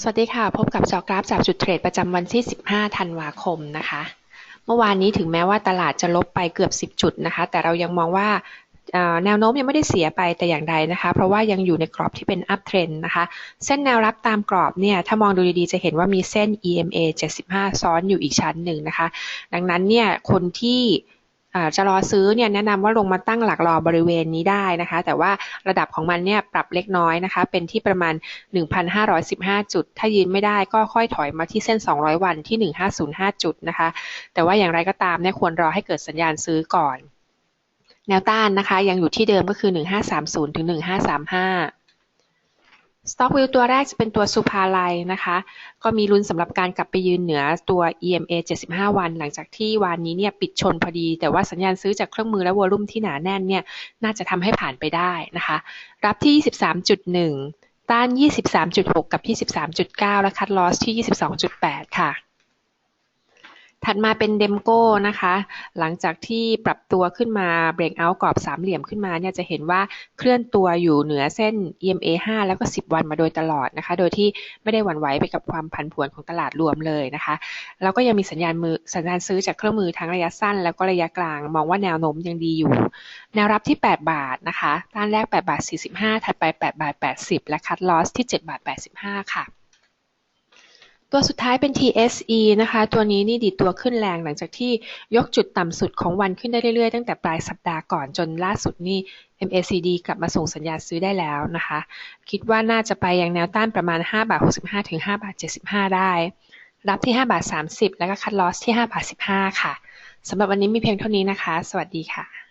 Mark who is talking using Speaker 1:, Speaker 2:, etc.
Speaker 1: สวัสดีค่ะ พบกับจอกราฟจากจุดเทรดประจำวันที่ 15 ธันวาคมนะคะ เมื่อวานนี้ถึงแม้ว่าตลาดจะลบไปเกือบ 10 จุดนะคะ แต่เรายังมองว่าแนวโน้มยังไม่ได้เสียไปแต่อย่างใดนะคะ เพราะว่ายังอยู่ในกรอบที่เป็น up trend นะคะ เส้นแนวรับตามกรอบเนี่ย ถ้ามองดูดีๆ จะเห็นว่ามีเส้น EMA 75 ซ้อนอยู่อีกชั้นหนึ่งนะคะ ดังนั้นเนี่ย คนที่ จะรอซื้อเนี่ยแนะนำว่าลงมาตั้งหลักรอบริเวณนี้ได้นะคะ แต่ว่าระดับของมันเนี่ยปรับเล็กน้อยนะคะ เป็นที่ประมาณ 1,515 จุด ถ้ายืนไม่ได้ก็ค่อยถอยมาที่เส้น 200 วันที่ 1,505 จุดนะคะ แต่ว่าอย่างไรก็ตามเนี่ยควรรอให้เกิดสัญญาณซื้อก่อน แนวต้านนะคะ ยังอยู่ที่เดิมก็คือ 1530ถึง1535 สต็อกวิวตัวแรกจะเป็นตัวสุภาลัยนะคะ ก็มีลุ้นสำหรับการกลับไปยืนเหนือตัว EMA 75 วัน หลังจากที่วันนี้เนี่ยปิดชนพอดี แต่ว่าสัญญาณซื้อจากเครื่องมือและวอลุ่มที่หนาแน่นเนี่ยน่าจะทำให้ผ่านไปได้นะคะ รับที่ 23.1 ต้าน 23.6 กับ 23.9 และคัดลอสที่ 22.8 ค่ะ ถัดมาเป็นเดมโก้นะคะ หลังจากที่ปรับตัวขึ้นมาเบรกเอาท์กรอบสามเหลี่ยมขึ้นมาเนี่ยจะเห็นว่าเคลื่อนตัวอยู่เหนือเส้น EMA 5 แล้วก็ 10 วันมาโดยตลอดนะคะ โดยที่ไม่ได้หวั่นไหวไปกับความผันผวนของตลาดรวมเลยนะคะแล้วก็ยังมีสัญญาณมือสัญญาณซื้อจากเครื่องมือทั้งระยะสั้น แล้วก็ระยะกลาง มองว่าแนวโน้มยังดีอยู่ แนวรับที่ 8 บาทนะคะต้านแรก8บาท45ถัดไป8บาท80 และคัดลอสที่7บาท85ค่ะ ตัวสุดท้ายเป็น TSE นะคะ ตัวนี้นี่ดีดตัวขึ้นแรงหลังจากที่ยกจุดต่ำสุดของวันขึ้นได้เรื่อยๆ ตั้งแต่ปลายสัปดาห์ก่อนจนล่าสุดนี่ MACD กลับมาส่งสัญญาณซื้อได้แล้วนะคะ คิดว่าน่าจะไปยังแนวต้านประมาณ5บาท65ถึง5บาท75 ได้ รับที่5บาท30 แล้วก็คัดลอสที่5บาท15 ค่ะสำหรับวันนี้มีเพียงเท่านี้นะคะ สวัสดีค่ะ